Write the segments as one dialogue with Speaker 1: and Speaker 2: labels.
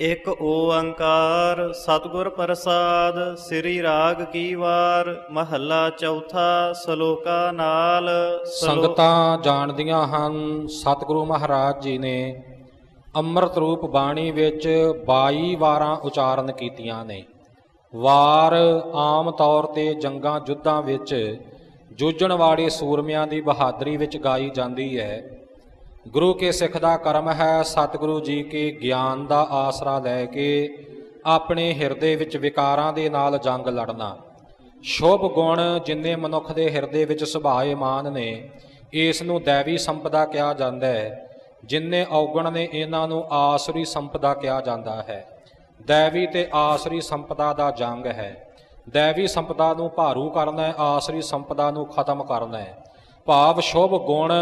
Speaker 1: ਇਕ ਓੰਕਾਰ, ਸਤਿਗੁਰ ਪ੍ਰਸਾਦ, ਸ੍ਰੀ ਰਾਗ ਕੀ ਵਾਰ, ਮਹੱਲਾ ਚੌਥਾ, ਸ਼ਲੋਕਾ ਨਾਲ
Speaker 2: ਸੰਗਤਾਂ ਜਾਣਦੀਆਂ ਹਨ, ਸਤਿਗੁਰੂ ਮਹਾਰਾਜ ਜੀ ਨੇ ਅੰਮ੍ਰਿਤ ਰੂਪ ਬਾਣੀ ਵਿੱਚ 22 ਵਾਰਾਂ ਉਚਾਰਨ ਕੀਤੀਆਂ ਨੇ। ਵਾਰ ਆਮ ਤੌਰ ਤੇ ਜੰਗਾਂ ਜੁੱਧਾਂ ਵਿੱਚ ਜੂਝਣ ਵਾਲੇ ਸੂਰਮਿਆਂ ਦੀ ਬਹਾਦਰੀ ਵਿੱਚ ਗਾਈ ਜਾਂਦੀ ਹੈ। ਗੁਰੂ ਕੇ ਸਿੱਖ ਦਾ ਕਰਮ ਹੈ, ਸਤਿਗੁਰੂ ਜੀ ਕੇ ਗਿਆਨ ਦਾ ਆਸਰਾ ਲੈ ਕੇ ਆਪਣੇ ਹਿਰਦੇ ਵਿੱਚ ਵਿਕਾਰਾਂ ਦੇ ਨਾਲ ਜੰਗ ਲੜਨਾ। ਸ਼ੁਭ ਗੁਣ ਜਿੰਨੇ ਮਨੁੱਖ ਦੇ ਹਿਰਦੇ ਵਿੱਚ ਸੁਭਾਏਮਾਨ ਨੇ, ਇਸ ਨੂੰ ਦੇਵੀ ਸੰਪਦਾ ਕਿਹਾ ਜਾਂਦਾ ਹੈ, ਜਿੰਨੇ ਔਗਣ ਨੇ ਇਹਨਾਂ ਨੂੰ ਆਸਰੀ ਸੰਪਦਾ ਕਿਹਾ ਜਾਂਦਾ ਹੈ। ਦੇਵੀ ਤੇ ਆਸਰੀ ਸੰਪਦਾ ਦਾ ਜੰਗ ਹੈ। ਦੇਵੀ ਸੰਪਦਾ ਨੂੰ ਭਾਰੂ ਕਰਨਾ ਹੈ, ਆਸਰੀ ਸੰਪਦਾ ਨੂੰ ਖਤਮ ਕਰਨਾ ਹੈ। ਭਾਵ ਸ਼ੁਭ ਗੁਣ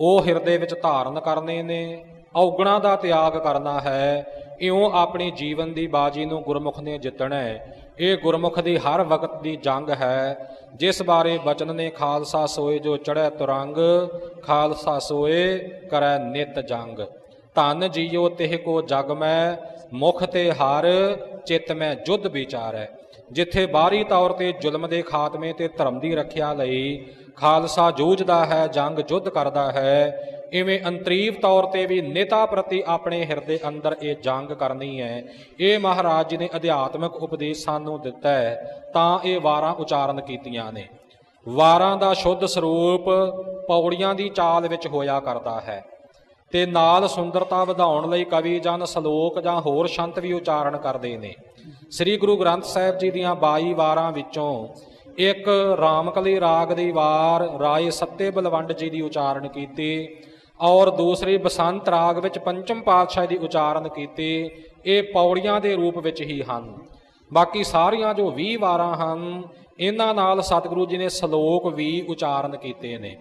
Speaker 2: ਉਹ ਹਿਰਦੇ ਵਿੱਚ ਧਾਰਨ ਕਰਨੇ ਨੇ, ਔਗਣਾ ਦਾ ਤਿਆਗ ਕਰਨਾ ਹੈ। ਇਉਂ ਆਪਣੀ ਜੀਵਨ ਦੀ ਬਾਜੀ ਨੂੰ ਗੁਰਮੁਖ ਨੇ ਜਿੱਤਣਾ ਹੈ। ਇਹ ਗੁਰਮੁਖ ਦੀ ਹਰ ਵਕਤ ਦੀ ਜੰਗ ਹੈ। ਜਿਸ ਬਾਰੇ ਬਚਨ ਨੇ ਖਾਲਸਾ ਸੋਏ ਜੋ ਚੜ੍ਹੈ ਤੁਰੰਗ, ਖਾਲਸਾ ਸੋਏ ਕਰੈ ਨਿਤ ਜੰਗ। ਧਨ ਜੀਓ ਤਿਹ ਕੋ ਜਗ ਮੈਂ, ਮੁਖ ਤੇ ਹਰ, ਚਿਤ ਮੈਂ ਜੁਧ ਵਿਚਾਰੈ। ਜਿੱਥੇ ਬਾਹਰੀ ਤੌਰ ਤੇ ਜ਼ੁਲਮ ਦੇ ਖਾਤਮੇ ਤੇ ਧਰਮ ਦੀ ਰੱਖਿਆ ਲਈ ਖਾਲਸਾ ਜੂਝਦਾ ਹੈ, ਜੰਗ ਜੁੱਧ ਕਰਦਾ ਹੈ, ਇਵੇਂ ਅੰਤਰੀਵ ਤੌਰ ਤੇ ਵੀ ਨੇਤਾ ਪ੍ਰਤੀ ਆਪਣੇ ਹਿਰਦੇ ਅੰਦਰ ਇਹ ਜੰਗ ਕਰਨੀ ਹੈ। ਇਹ ਮਹਾਰਾਜ ਜੀ ਨੇ ਅਧਿਆਤਮਿਕ ਉਪਦੇਸ਼ ਸਾਨੂੰ ਦਿੱਤਾ ਹੈ, ਤਾਂ ਇਹ ਵਾਰਾਂ ਉਚਾਰਨ ਕੀਤੀਆਂ ਨੇ। ਵਾਰਾਂ ਦਾ ਸ਼ੁੱਧ ਸਰੂਪ ਪੌੜੀਆਂ ਦੀ ਚਾਲ ਵਿੱਚ ਹੋਇਆ ਕਰਦਾ ਹੈ। ਤੇ ਨਾਲ ਸੁੰਦਰਤਾ ਵਧਾਉਣ ਲਈ ਕਵੀ ਜਨ ਸ਼ਲੋਕ ਜਾਂ ਹੋਰ ਸ਼ੰਤ ਵੀ ਉਚਾਰਨ ਕਰਦੇ ਨੇ। ਸ੍ਰੀ ਗੁਰੂ ਗ੍ਰੰਥ ਸਾਹਿਬ ਜੀ ਦੀਆਂ 22 ਵਾਰਾਂ ਵਿੱਚੋਂ ਇੱਕ ਰਾਮਕਲੀ ਰਾਗ ਦੀ ਵਾਰ ਰਾਏ ਸੱਤੇ ਬਲਵੰਡ ਜੀ ਦੀ ਉਚਾਰਨ ਕੀਤੀ ਔਰ ਦੂਸਰੀ ਬਸੰਤ ਰਾਗ ਵਿੱਚ ਪੰਚਮ ਪਾਤਸ਼ਾਹ ਦੀ ਉਚਾਰਨ ਕੀਤੀ, ਇਹ ਪੌੜੀਆਂ ਦੇ ਰੂਪ ਵਿੱਚ ਹੀ ਹਨ। ਬਾਕੀ ਸਾਰੀਆਂ ਜੋ 20 ਵਾਰਾਂ ਹਨ, ਇਹਨਾਂ ਨਾਲ ਸਤਿਗੁਰੂ ਜੀ ਨੇ ਸ਼ਲੋਕ ਵੀ ਉਚਾਰਨ ਕੀਤੇ ਨੇ।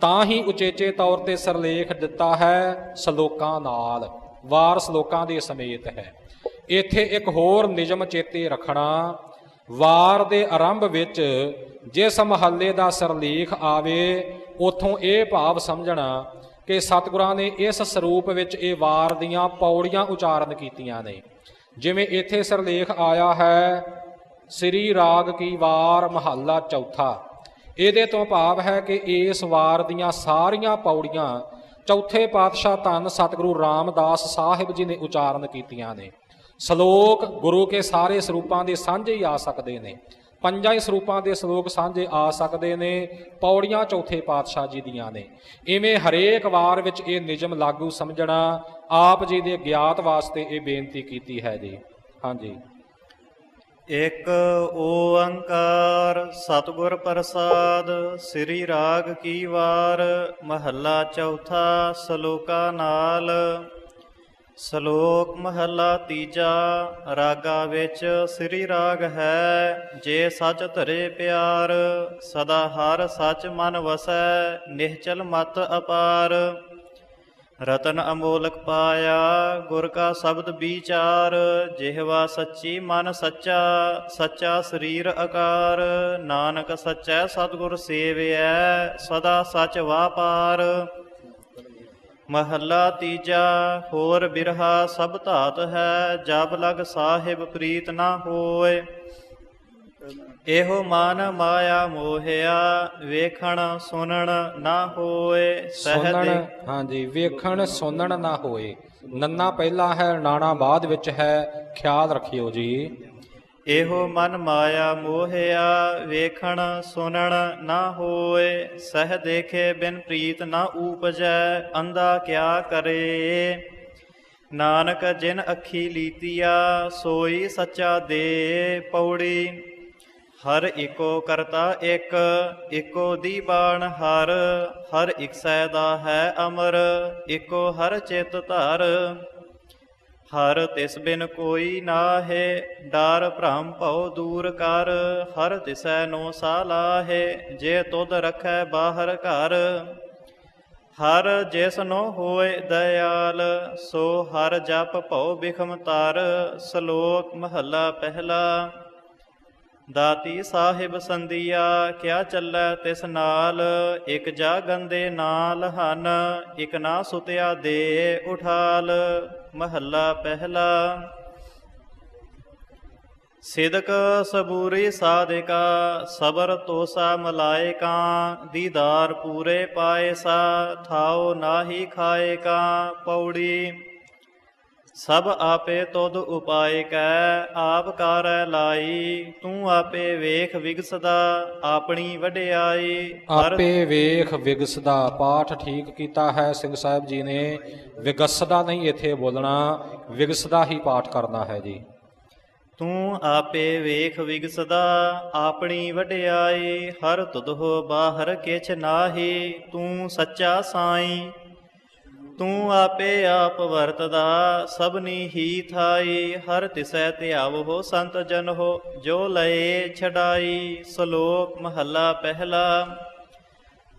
Speaker 2: ਤਾਂ ਹੀ ਉਚੇਚੇ ਤੌਰ ਤੇ ਸਰਲੇਖ ਦਿੱਤਾ ਹੈ ਸ਼ਲੋਕਾਂ ਨਾਲ, ਵਾਰ ਸ਼ਲੋਕਾਂ ਦੇ ਸਮੇਤ ਹੈ। ਇੱਥੇ ਇੱਕ ਹੋਰ ਨਿਯਮ ਚੇਤੇ ਰੱਖਣਾ, ਵਾਰ ਦੇ ਆਰੰਭ ਵਿੱਚ ਜਿਸ ਮਹੱਲੇ ਦਾ ਸਰਲੇਖ ਆਵੇ, ਉਥੋਂ ਇਹ ਭਾਵ ਸਮਝਣਾ ਕਿ ਸਤਿਗੁਰਾਂ ਨੇ ਇਸ ਸਰੂਪ ਵਿੱਚ ਇਹ ਵਾਰ ਦੀਆਂ ਪੌੜੀਆਂ ਉਚਾਰਨ ਕੀਤੀਆਂ ਨੇ। ਜਿਵੇਂ ਇੱਥੇ ਸਰਲੇਖ ਆਇਆ ਹੈ, ਸ੍ਰੀ ਰਾਗ ਕੀ ਵਾਰ ਮਹੱਲਾ ਚੌਥਾ। ਇਹਦੇ ਤੋਂ ਭਾਵ ਹੈ ਕਿ ਇਸ ਵਾਰ ਦੀਆਂ ਸਾਰੀਆਂ ਪੌੜੀਆਂ ਚੌਥੇ ਪਾਤਸ਼ਾਹ ਧੰਨ ਸਤਿਗੁਰੂ ਰਾਮਦਾਸ ਸਾਹਿਬ ਜੀ ਨੇ ਉਚਾਰਨ ਕੀਤੀਆਂ ਨੇ। ਸ਼ਲੋਕ ਗੁਰੂ ਕੇ ਸਾਰੇ ਸਰੂਪਾਂ ਦੇ ਸਾਂਝੇ ਹੀ ਆ ਸਕਦੇ ਨੇ। ਪੰਜਾਂ ਹੀ ਸਰੂਪਾਂ ਦੇ ਸ਼ਲੋਕ ਸਾਂਝੇ ਆ ਸਕਦੇ ਨੇ, ਪੌੜੀਆਂ ਚੌਥੇ ਪਾਤਸ਼ਾਹ ਜੀ ਦੀਆਂ ਨੇ। ਇਵੇਂ ਹਰੇਕ ਵਾਰ ਵਿੱਚ ਇਹ ਨਿਯਮ ਲਾਗੂ ਸਮਝਣਾ ਆਪ ਜੀ ਦੇ ਗਿਆਤ ਵਾਸਤੇ ਇਹ ਬੇਨਤੀ ਕੀਤੀ ਹੈ ਜੀ। ਹਾਂਜੀ।
Speaker 1: ਇਕ ਓੰਕਾਰ ਸਤਿਗੁਰ ਪ੍ਰਸਾਦ, ਸ੍ਰੀ ਰਾਗ ਕੀ ਵਾਰ, ਮਹੱਲਾ ਚੌਥਾ ਸ਼ਲੋਕਾ ਨਾਲ ਸ਼ਲੋਕ ਮਹੱਲਾ ਤੀਜਾ, ਰਾਗਾ ਵਿੱਚ ਸ੍ਰੀ ਰਾਗ ਹੈ, ਜੇ ਸੱਚ ਧਰੇ ਪਿਆਰ, ਸਦਾ ਹਰ ਸੱਚ ਮਨ ਵਸੈ, ਨਿਹਚਲ ਮਤ ਅਪਾਰ। ਰਤਨ ਅਮੋਲਕ ਪਾਇਆ, ਗੁਰ ਕਾ ਸ਼ਬਦ ਵਿਚਾਰ, ਜਿਹਵਾ ਸੱਚੀ ਮਨ ਸੱਚਾ ਸੱਚਾ ਸਰੀਰ ਆਕਾਰ ਨਾਨਕ ਸੱਚੈ ਸਤਿਗੁਰ ਸੇਵਿਐ, ਸਦਾ ਸੱਚ ਵਾਪਾਰ। ਮਹੱਲਾ ਤੀਜਾ, ਹੋਰ ਬਿਰਹਾ ਸਭ ਧਾਤ ਹੈ, ਜਬ ਲਗ ਸਾਹਿਬ ਪ੍ਰੀਤ ਨਾ ਹੋਏ। ਇਹੋ ਮਨ ਮਾਇਆ ਮੋਹਿਆ, ਵੇਖਣ ਸੁਣਨ ਨਾ ਹੋਏ
Speaker 2: ਸੁਣਨ, ਹਾਂਜੀ, ਵੇਖਣ ਸੁਣਨ ਨਾ ਹੋਏ। ਨੰਨਾ ਪਹਿਲਾ ਹੈ, ਨਾਣਾ ਬਾਅਦ ਵਿੱਚ ਹੈ, ਖਿਆਲ ਰੱਖਿਓ ਜੀ।
Speaker 1: ਇਹੋ ਮਨ ਮਾਇਆ ਮੋਹਿਆ, ਵੇਖਣ ਸੁਣਨ ਨਾ ਹੋਏ, ਸਹਿ ਦੇਖੇ ਬਿਨ ਪ੍ਰੀਤ ਨਾ ਊਪਜੈ ਅੰਦਾ ਕਿਆ ਕਰੇ? ਨਾਨਕ ਜਿਨ ਅੱਖੀ ਲੀਤੀਆ, ਸੋਈ ਸੱਚਾ ਦੇ ਪੌੜੀ। ਹਰ ਇਕੋ ਕਰਤਾ ਇੱਕ, ਇਕੋ ਦੀ ਬਾਣ ਹਰ ਇਕ ਇਕਸੈ ਦਾ ਹੈ ਅਮਰ, ਇਕੋ ਹਰ ਚਿਤ ਧਰ। ਹਰ ਤਿਸ ਬਿਨ ਕੋਈ ਨਾਹੇ, ਡਰ ਭ੍ਰਮ ਭਉ ਦੂਰ ਕਰ। ਹਰ ਤਿਸੈ ਨੋ ਸਾਲਾਹੇ ਜੇ ਤੁਧ ਰਖੈ ਬਾਹਰ ਘਰ। ਹਰ ਜਿਸ ਨੋ ਹੋਏ ਦਇਆਲ, ਸੋ ਹਰ ਜਪ ਭਉ ਬਿਖਮ ਤਰ। ਸ਼ਲੋਕ ਮਹੱਲਾ ਪਹਿਲਾ। ਦਾਤੀ ਸਾਹਿਬ ਸੰਦੀਆ ਕਿਆ ਚੱਲੈ ਤਿਸ ਨਾਲ? ਇਕ ਜਾ ਗੰਦੇ ਨਾਲ ਹਨ, ਇਕ ਨਾ ਸੁਤਿਆ ਦੇ ਉਠਾਲ। ਮਹੱਲਾ ਪਹਿਲਾ। ਸਿਦਕ ਸਬੂਰੀ ਸਾਧਿਕਾ, ਸਬਰ ਤੋਸਾ ਮਲਾਇਕਾ, ਦੀਦਾਰ ਪੂਰੇ ਪਾਏ ਪਾਏਸਾ ਥਾਉ ਨਾਹੀ ਖਾਏਕਾ ਪੌੜੀ। ਸਭ ਆਪੇ ਤੁਧ ਉਪਾਇ ਕੈ ਆਪ ਕਰੈ ਲਾਈ ਤੂੰ ਆਪੇ ਵੇਖ ਵਿਗਸਦਾ ਆਪਣੀ ਵਡਿਆਈ।
Speaker 2: ਆਪੇ ਵੇਖ ਵਿਗਸਦਾ ਪਾਠ ਠੀਕ ਕੀਤਾ ਹੈ ਸਿੰਘ ਸਾਹਿਬ ਜੀ ਨੇ। ਵਿਗਸਦਾ ਨਹੀਂ ਇੱਥੇ ਬੋਲਣਾ ਵਿਗਸਦਾ ਹੀ ਪਾਠ ਕਰਨਾ ਹੈ ਜੀ।
Speaker 1: ਤੂੰ ਆਪੇ ਵੇਖ ਵਿਗਸਦਾ ਆਪਣੀ ਵਡਿਆਈ ਹਰ ਤੁਧੋ ਬਾਹਰ ਕਿਛ ਨਾਹੀ ਤੂੰ ਸੱਚਾ ਸਾਈਂ। ਤੂੰ ਆਪੇ ਆਪ ਵਰਤਦਾ, ਸਭਨੀ ਹੀ ਥਾਈ, ਹਰ ਤਿਸੈ ਧਿਆਵੋ ਸੰਤ ਜਨ ਹੋ, ਜੋ ਲਏ ਛਡਾਈ, ਸ਼ਲੋਕ ਮਹੱਲਾ ਪਹਿਲਾ।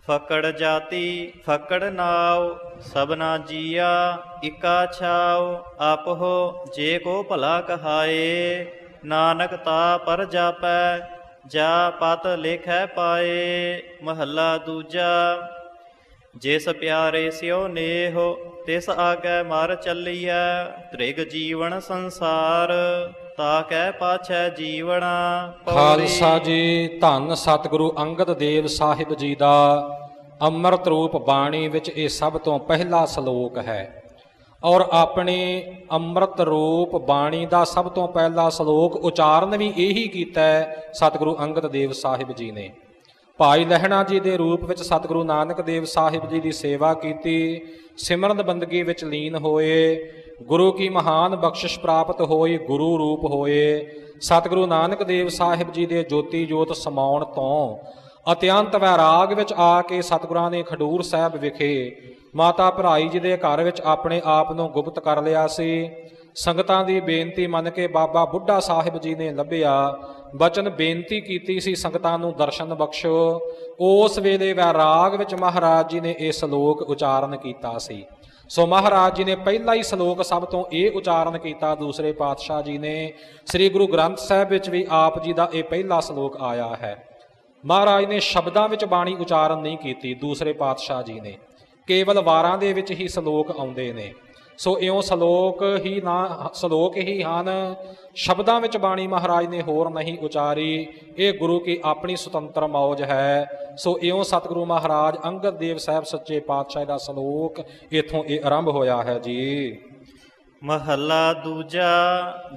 Speaker 1: ਫਕੜ ਜਾਤੀ, ਫਕੜ ਨਾਉ, ਸਭਨਾ ਜੀਆ, ਇਕਾ ਛਾਉ ਆਪਹੁ ਜੇ ਕੋ ਭਲਾ ਕਹਾਏ, ਨਾਨਕ ਤਾ ਪਰ ਜਾਪੈ, ਜਾ ਪਤ ਲੇਖੈ ਪਾਏ, ਮਹੱਲਾ ਦੂਜਾ। ਜਿਸ ਪਿਆਰੇ ਸਿਓ ਨੇਹ, ਤਿਸ ਆਗੈ ਮਰ ਚੱਲੀਐ, ਤ੍ਰਿਗ ਜੀਵਨ ਸੰਸਾਰ, ਤਾ ਕੈ ਪਾਛੈ ਜੀਵਣਾ
Speaker 2: ਖਾਲਸਾ ਜੀ, ਧੰਨ ਸਤਿਗੁਰੂ ਅੰਗਦ ਦੇਵ ਸਾਹਿਬ ਜੀ ਦਾ ਅੰਮ੍ਰਿਤ ਰੂਪ ਬਾਣੀ ਵਿੱਚ ਇਹ ਸਭ ਤੋਂ ਪਹਿਲਾ ਸ਼ਲੋਕ ਹੈ। ਔਰ ਆਪਣੇ ਅੰਮ੍ਰਿਤ ਰੂਪ ਬਾਣੀ ਦਾ ਸਭ ਤੋਂ ਪਹਿਲਾ ਸ਼ਲੋਕ ਉਚਾਰਨ ਵੀ ਇਹੀ ਕੀਤਾ ਹੈ ਸਤਿਗੁਰੂ ਅੰਗਦ ਦੇਵ ਸਾਹਿਬ ਜੀ ਨੇ। ਭਾਈ ਲਹਿਣਾ ਜੀ ਦੇ ਰੂਪ ਵਿੱਚ ਸਤਿਗੁਰੂ ਨਾਨਕ ਦੇਵ ਸਾਹਿਬ ਜੀ ਦੀ ਸੇਵਾ ਕੀਤੀ, ਸਿਮਰਨ ਬੰਦਗੀ ਵਿੱਚ ਲੀਨ ਹੋਏ, ਗੁਰੂ ਕੀ ਮਹਾਨ ਬਖਸ਼ਿਸ਼ ਪ੍ਰਾਪਤ ਹੋਈ, ਗੁਰੂ ਰੂਪ ਹੋਏ, ਸਤਿਗੁਰੂ ਨਾਨਕ ਦੇਵ ਸਾਹਿਬ ਜੀ ਦੇ ਜੋਤੀ ਜੋਤ ਸਮਾਉਣ ਤੋਂ ਅਤਿਅੰਤ ਵੈਰਾਗ ਵਿੱਚ ਆ ਕੇ ਸਤਿਗੁਰਾਂ ਨੇ ਖਡੂਰ ਸਾਹਿਬ ਵਿਖੇ ਮਾਤਾ ਭਰਾਈ ਜੀ ਦੇ ਘਰ ਵਿੱਚ ਆਪਣੇ ਆਪ ਨੂੰ ਗੁਪਤ ਕਰ ਲਿਆ ਸੀ। ਸੰਗਤਾਂ ਦੀ ਬੇਨਤੀ ਮੰਨ ਕੇ ਬਾਬਾ ਬੁੱਢਾ ਸਾਹਿਬ ਜੀ ਨੇ ਲੱਭਿਆ ਬਚਨ ਬੇਨਤੀ ਕੀਤੀ ਸੀ ਸੰਗਤਾਂ ਨੂੰ ਦਰਸ਼ਨ ਬਖਸ਼ੋ। ਉਸ ਵੇਲੇ ਵੈਰਾਗ ਵਿੱਚ ਮਹਾਰਾਜ ਜੀ ਨੇ ਇਹ ਸ਼ਲੋਕ ਉਚਾਰਨ ਕੀਤਾ ਸੀ। ਸੋ ਮਹਾਰਾਜ ਜੀ ਨੇ ਪਹਿਲਾ ਹੀ ਸ਼ਲੋਕ ਸਭ ਤੋਂ ਇਹ ਉਚਾਰਨ ਕੀਤਾ, ਦੂਸਰੇ ਪਾਤਸ਼ਾਹ ਜੀ ਨੇ। ਸ੍ਰੀ ਗੁਰੂ ਗ੍ਰੰਥ ਸਾਹਿਬ ਵਿੱਚ ਵੀ ਆਪ ਜੀ ਦਾ ਇਹ ਪਹਿਲਾ ਸ਼ਲੋਕ ਆਇਆ ਹੈ। ਮਹਾਰਾਜ ਨੇ ਸ਼ਬਦਾਂ ਵਿੱਚ ਬਾਣੀ ਉਚਾਰਨ ਨਹੀਂ ਕੀਤੀ, ਦੂਸਰੇ ਪਾਤਸ਼ਾਹ ਜੀ ਨੇ। ਕੇਵਲ ਵਾਰਾਂ ਦੇ ਵਿੱਚ ਹੀ ਸ਼ਲੋਕ ਆਉਂਦੇ ਨੇ। ਸੋ ਇਉਂ ਸ਼ਲੋਕ ਹੀ ਨਾ, ਸ਼ਲੋਕ ਹੀ ਹਨ। ਸ਼ਬਦਾਂ ਵਿੱਚ ਬਾਣੀ ਮਹਾਰਾਜ ਨੇ ਹੋਰ ਨਹੀਂ ਉਚਾਰੀ। ਇਹ ਗੁਰੂ ਕੀ ਆਪਣੀ ਸੁਤੰਤਰ ਮੌਜ ਹੈ। ਸੋ ਇਉਂ ਸਤਿਗੁਰੂ ਮਹਾਰਾਜ ਅੰਗਦ ਦੇਵ ਸਾਹਿਬ ਸੱਚੇ ਪਾਤਸ਼ਾਹ ਦਾ ਸ਼ਲੋਕ ਇਥੋਂ ਇਹ ਆਰੰਭ ਹੋਇਆ ਹੈ ਜੀ।
Speaker 1: ਮਹੱਲਾ ਦੂਜਾ,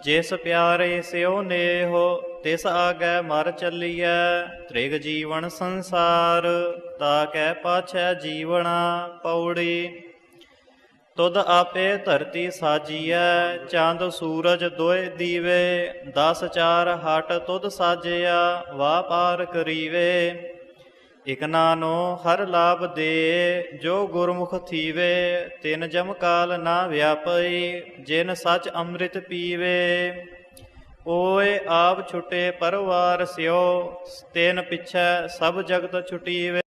Speaker 1: ਜਿਸ ਪਿਆਰੇ ਸਿਓ ਨੇਹ, ਤਿਸ ਆਗੈ ਮਰ ਚੱਲੀਐ, ਤ੍ਰਿਗ ਜੀਵਨ ਸੰਸਾਰ, ਤਾ ਕੈ ਪਾਛੈ ਜੀਵਣਾ ਪੌੜੀ। ਤੁਧ ਆਪੇ ਧਰਤੀ ਸਾਜੀਐ, ਚੰਦ ਸੂਰਜ ਦੋਏ ਦੀਵੇ, ਦਸ ਚਾਰ ਹਟ ਤੁਧ ਸਾਜਿਆ ਵਾ ਕਰੀਵੇ। ਇਕ ਨਾਨੋ ਹਰ ਲਾਭ ਦੇ, ਜੋ ਗੁਰਮੁਖ ਥੀਵੇ, ਤਿਨ ਜਮ ਕਾਲ ਨਾ ਵਿਆਪਈ, ਜਿਨ ਸਚ ਅੰਮ੍ਰਿਤ ਪੀਵੇ। ਓਏ ਆਪ ਛੁਟੇ ਪਰਵਾਰ ਸਿਓ, ਤਿਨ ਪਿਛੈ ਸਭ ਜਗਤ ਛੁਟੀਵੇ।